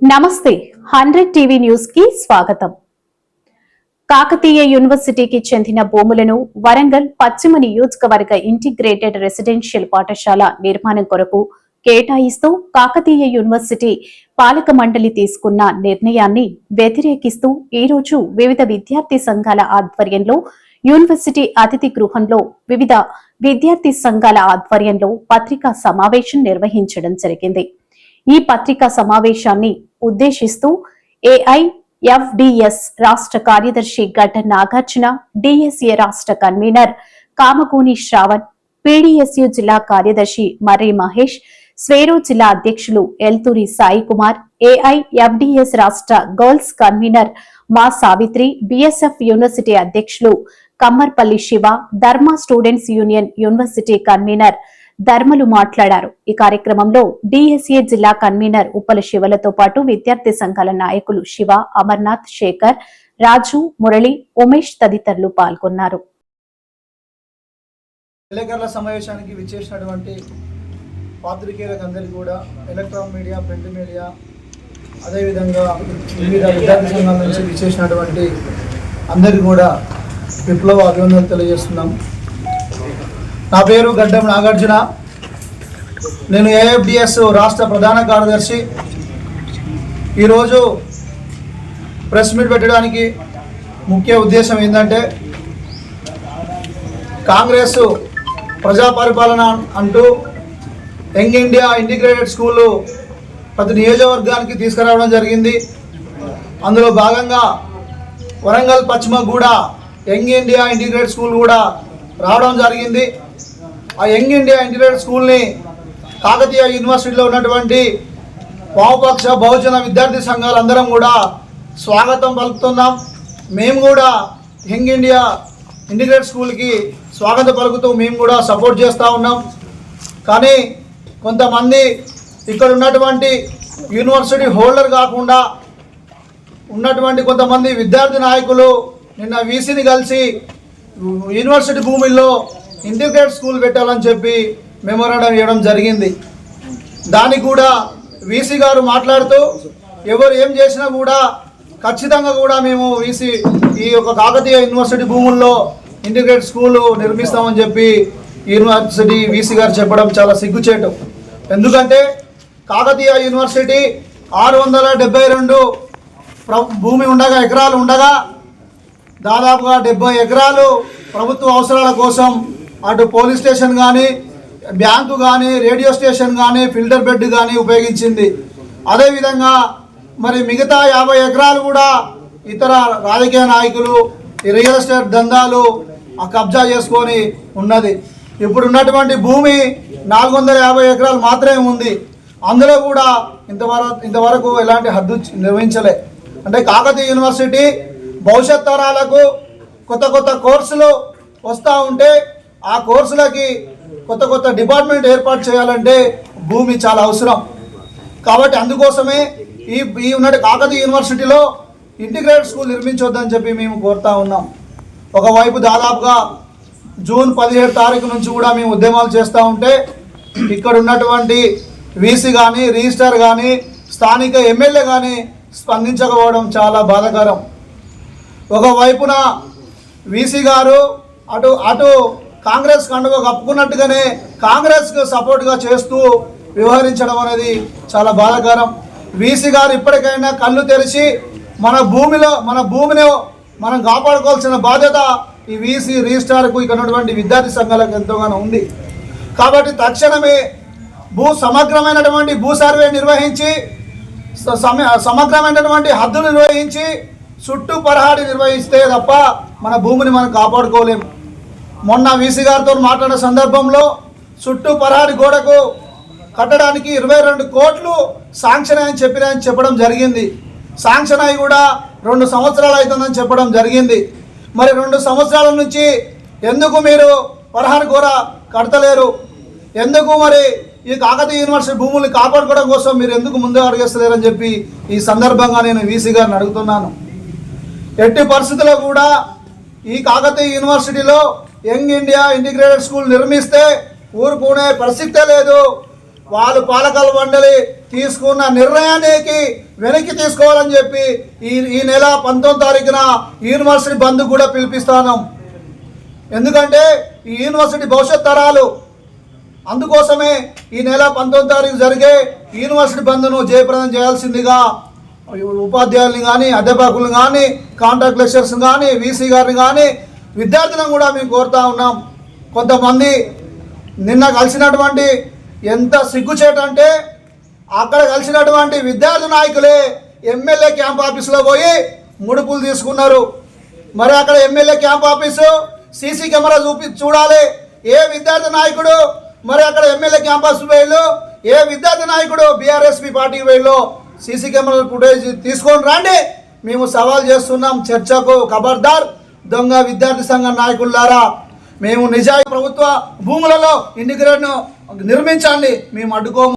నమస్తే hundred TV న్యూస్కి స్వాగతం. కాకతీయ యూనివర్సిటీకి చెందిన భూములను వరంగల్ పశ్చిమ నియోజకవర్గ ఇంటిగ్రేటెడ్ రెసిడెన్షియల్ పాఠశాల నిర్మాణం కొరకు కేటాయిస్తూ కాకతీయ యూనివర్సిటీ పాలక మండలి తీసుకున్న నిర్ణయాన్ని వ్యతిరేకిస్తూ ఈ రోజు వివిధ విద్యార్థి సంఘాల ఆధ్వర్యంలో యూనివర్సిటీ అతిథి గృహంలో వివిధ విద్యార్థి సంఘాల ఆధ్వర్యంలో పత్రికా సమావేశం నిర్వహించడం జరిగింది. ఈ పత్రికా సమావేశాన్ని ఉద్దేశిస్తూ ఏఐ ఎఫ్డిఎస్ రాష్ట్ర కార్యదర్శి గడ్డ నాగార్జున డిఎస్ఏ రాష్ట్ర కన్వీనర్ కామకోని శ్రావణ్ పిడిఎస్యు జిల్లా కార్యదర్శి మర్రి మహేష్ స్వేరు జిల్లా అధ్యక్షులు ఎల్తూరి సాయి కుమార్ ఏఐ ఎఫ్డిఎస్ రాష్ట్ర గర్ల్స్ కన్వీనర్ మా సావిత్రి బిఎస్ఎఫ్ యూనివర్సిటీ అధ్యక్షులు Kammarpalli Shiva Dharma students union university convener ధర్మలు మాట్లాడారు. ఈ కార్యక్రమంలో డిఎస్ఏ జిల్లా కన్వీనర్ ఉప్పల శివలతో పాటు విద్యార్థి సంఘాల నాయకులు శివ అమర్నాథ్ శేఖర్ రాజు మురళి ఉమేష్ తదితరులు పాల్గొన్నారు. విలేకరుల సమావేశానికి విచ్చేసినటువంటి పాత్రికేయులకు అందరికీ కూడా ఎలక్ట్రానిక్ మీడియా ప్రింట్ మీడియా అదేవిధంగా వివిధ విద్యార్థి సంఘాల నుంచి విచ్చేసినటువంటి అందరికీ కూడా విప్లవ అభివందనలు తెలియజేస్తున్నాం. నా పేరు గడ్డం నాగార్జున. నేను ఏఎఫ్డిఎస్ రాష్ట్ర ప్రధాన కార్యదర్శి. ఈరోజు ప్రెస్ మీట్ పెట్టడానికి ముఖ్య ఉద్దేశం ఏంటంటే కాంగ్రెస్ ప్రజా పరిపాలన అంటూ యంగ్ ఇండియా ఇంటిగ్రేటెడ్ స్కూలు ప్రతి నియోజకవర్గానికి తీసుకురావడం జరిగింది. అందులో భాగంగా వరంగల్ పశ్చిమ కూడా యంగ్ ఇండియా ఇంటిగ్రేటెడ్ స్కూల్ కూడా రావడం జరిగింది. ఆ యంగ్ ఇండియా ఇంటిగ్రేటెడ్ స్కూల్ని కాకతీయ యూనివర్సిటీలో ఉన్నటువంటి వామపక్ష బహుజన విద్యార్థి సంఘాలందరం కూడా స్వాగతం పలుకుతున్నాం. మేము కూడా యంగ్ ఇండియా ఇంటిగ్రేట్ స్కూల్కి స్వాగతం పలుకుతూ మేము కూడా సపోర్ట్ చేస్తూ ఉన్నాం. కానీ కొంతమంది ఇక్కడ ఉన్నటువంటి యూనివర్సిటీ హోల్డర్ కాకుండా ఉన్నటువంటి కొంతమంది విద్యార్థి నాయకులు నిన్న వీసీని కలిసి యూనివర్సిటీ భూమిలో ఇంటిగ్రేట్ స్కూల్ పెట్టాలని చెప్పి మెమోరాండం ఇవ్వడం జరిగింది. దానికి కూడా వీసీ గారు మాట్లాడుతూ ఎవరు ఏం చేసినా కూడా ఖచ్చితంగా కూడా మేము వీసీ ఈ యొక్క కాకతీయ యూనివర్సిటీ భూముల్లో ఇంటిగ్రేట్ స్కూల్ నిర్మిస్తామని చెప్పి యూనివర్సిటీ వీసీ గారు చెప్పడం చాలా సిగ్గుచేటు. ఎందుకంటే కాకతీయ యూనివర్సిటీ ఆరు వందల డెబ్బై రెండు భూమి ఉండగా ఎకరాలు ఉండగా దాదాపుగా డెబ్బై ఎకరాలు ప్రభుత్వ అవసరాల కోసం అటు పోలీస్ స్టేషన్ కానీ బ్యాంకు కానీ రేడియో స్టేషన్ కానీ ఫిల్టర్ బెడ్ కానీ ఉపయోగించింది. అదేవిధంగా మరి మిగతా యాభై ఎకరాలు కూడా ఇతర రాజకీయ నాయకులు ఈ రియల్ ఎస్టేట్ దందాలు ఆ కబ్జా చేసుకొని ఉన్నది. ఇప్పుడు ఉన్నటువంటి భూమి నాలుగు వందల యాభై ఎకరాలు మాత్రమే ఉంది. అందులో కూడా ఇంతవరకు ఇంతవరకు ఎలాంటి హద్దు నిర్వహించలే. అంటే కాకతీయ యూనివర్సిటీ భవిష్యత్ తరాలకు కొత్త కొత్త కోర్సులు వస్తూ ఉంటే ఆ కోర్సులకి కొత్త కొత్త డిపార్ట్మెంట్ ఏర్పాటు చేయాలంటే భూమి చాలా అవసరం. కాబట్టి అందుకోసమే ఈ ఈ ఉన్నటి కాకతీయ యూనివర్సిటీలో ఇంటిగ్రేటెడ్ స్కూల్ నిర్మించొద్దని చెప్పి మేము కోరుతా ఉన్నాం. ఒకవైపు దాదాపుగా జూన్ పదిహేడు తారీఖు నుంచి కూడా మేము ఉద్యమాలు చేస్తూ ఉంటే ఇక్కడ ఉన్నటువంటి వీసీ కానీ రిజిస్టర్ కానీ స్థానిక ఎమ్మెల్యే కానీ స్పందించకపోవడం చాలా బాధాకరం. ఒకవైపున వీసీ గారు అటు అటు కాంగ్రెస్ కండుగ కప్పుకున్నట్టుగానే కాంగ్రెస్కు సపోర్ట్గా చేస్తూ వ్యవహరించడం అనేది చాలా బాధాకరం. వీసీ గారు ఇప్పటికైనా కళ్ళు తెరిచి మన భూమిలో మన భూమిని మనం కాపాడుకోవాల్సిన బాధ్యత ఈ వీసీ రిజిస్ట్రార్కు ఇక్కడ ఉన్నటువంటి విద్యార్థి సంఘాలకు ఎంతోగానో ఉంది. కాబట్టి తక్షణమే భూ సమగ్రమైనటువంటి భూ సర్వే నిర్వహించి సమ- సమగ్రమైనటువంటి హద్దులు నిర్వహించి చుట్టూ పరహాడి నిర్వహిస్తే తప్ప మన భూమిని మనం కాపాడుకోలేము మొన్న వీసీ గారితో మాట్లాడిన సందర్భంలో చుట్టూ పరాడి గోడకు కట్టడానికి ఇరవై రెండు కోట్లు శాంక్షన్ అని చెప్పినాయని చెప్పడం జరిగింది. శాంక్షన్ అయి కూడా రెండు సంవత్సరాలు అవుతుందని చెప్పడం జరిగింది. మరి రెండు సంవత్సరాల నుంచి ఎందుకు మీరు పరహాడి గోడ కడతలేరు? ఎందుకు మరి ఈ కాకతీయ యూనివర్సిటీ భూముల్ని కాపాడుకోవడం కోసం మీరు ఎందుకు ముందు అడిగేస్తలేరని చెప్పి ఈ సందర్భంగా నేను వీసీ గారిని అడుగుతున్నాను. ఎట్టి పరిస్థితుల్లో కూడా ఈ కాకతీయ యూనివర్సిటీలో యంగ్ ఇండియా ఇంటిగ్రేటెడ్ స్కూల్ నిర్మిస్తే ఊరుకునే పరిస్థితే లేదు. వాళ్ళు పాలకల మండలి తీసుకున్న నిర్ణయానికి వెనక్కి తీసుకోవాలని చెప్పి ఈ ఈ నెల పంతొమ్మిది తారీఖున యూనివర్సిటీ బంద్ కూడా పిలిపిస్తాను ఎందుకంటే ఈ యూనివర్సిటీ భవిష్యత్ తరాలు అందుకోసమే ఈ నెల పంతొమ్మిది తారీఖు జరిగే యూనివర్సిటీ బంద్ను జయప్రదం చేయాల్సిందిగా ఉపాధ్యాయులను కానీ అధ్యాపకులను కానీ కాంట్రాక్ట్ లెక్చర్స్ కానీ వీసీ గారిని కానీ విద్యార్థులను కూడా మేము కోరుతా ఉన్నాం. కొంతమంది నిన్న కలిసినటువంటి ఎంత సిగ్గుచేటంటే అక్కడ కలిసినటువంటి విద్యార్థి నాయకులే ఎమ్మెల్యే క్యాంప్ ఆఫీసులో పోయి ముడుపులు తీసుకున్నారు. మరి అక్కడ MLA camp office CC camera చూపి చూడాలి. ఏ విద్యార్థి నాయకుడు మరి అక్కడ ఎమ్మెల్యే క్యాంపస్ వేళ్ళు ఏ విద్యార్థి నాయకుడు బీఆర్ఎస్పీ పార్టీకి వేళ్ళు సీసీ కెమెరా ఫుటేజ్ తీసుకొని రండి. మేము సవాల్ చేస్తున్నాం చర్చకు ఖబర్దార్. దొంగ విద్యార్థి సంఘ నాయకులారా మేము నిజాయి ప్రభుత్వ భూములలో ఇంటిగ్రేట్ను నిర్మించండి మేము అడ్డుకోము.